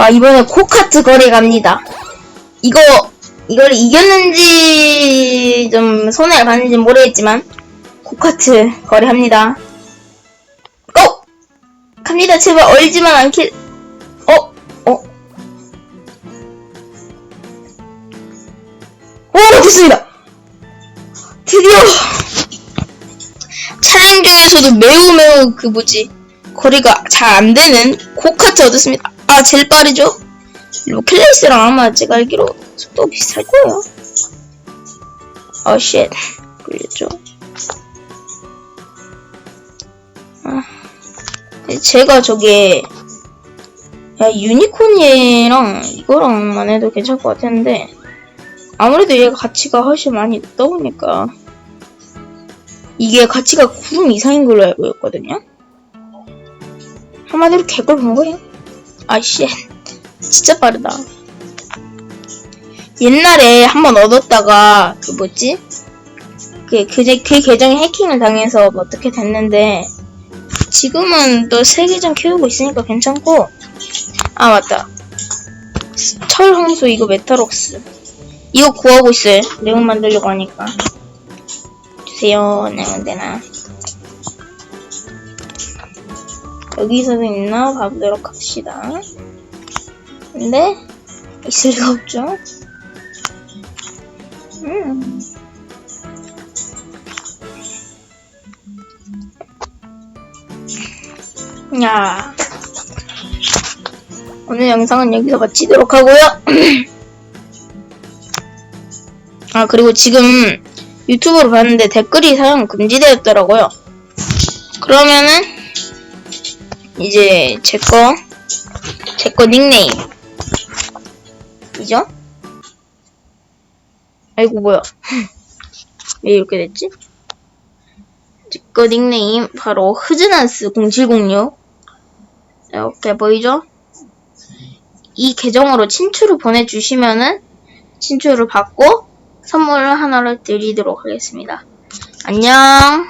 와 이번에 코카트 거래 갑니다. 이거 이걸 이겼는지 좀 손해를 봤는지 모르겠지만 코카트 거래합니다. 고! 갑니다. 제발 얼지만 않길. 어? 어? 오 됐습니다. 드디어 차량 중에서도 매우 매우 그 뭐지 거리가 잘 안 되는 고카트 얻었습니다. 아 제일 빠르죠? 로켓레이스랑 아마 제가 알기로 속도 비슷할 거예요. 어 쉣. 걸렸죠? 아, 제가 저게 야, 유니콘이랑 이거랑만 해도 괜찮을 것 같았는데 아무래도 얘가 가치가 훨씬 많이 있다 보니까 이게 가치가 9름 이상인 걸로 알고 있거든요. 한마디로 개걸 본 거예요. 아씨, 진짜 빠르다. 옛날에 한 번 얻었다가 그 뭐지? 그, 그, 제- 그 계정에 해킹을 당해서 뭐 어떻게 됐는데 지금은 또 새 계정 키우고 있으니까 괜찮고 아 맞다. 철홍수 이거 메타록스. 이거 구하고 있어요. 레몬 만들려고 하니까. 주세요. 내면 되나 여기서도 있나 봐보도록 합시다. 근데 있을 리가 없죠? 음. 야. 오늘 영상은 여기서 마치도록 하고요. 아 그리고 지금 유튜브로 봤는데 댓글이 사용 금지되었더라고요. 그러면은 이제 제거 제거 닉네임 이죠? 아이고 뭐야 왜 이렇게 됐지? 제거 닉네임 바로 흐즈난스 0706 이렇게 보이죠? 이 계정으로 친추를 보내주시면은 친추를 받고 선물 하나를 드리도록 하겠습니다. 안녕.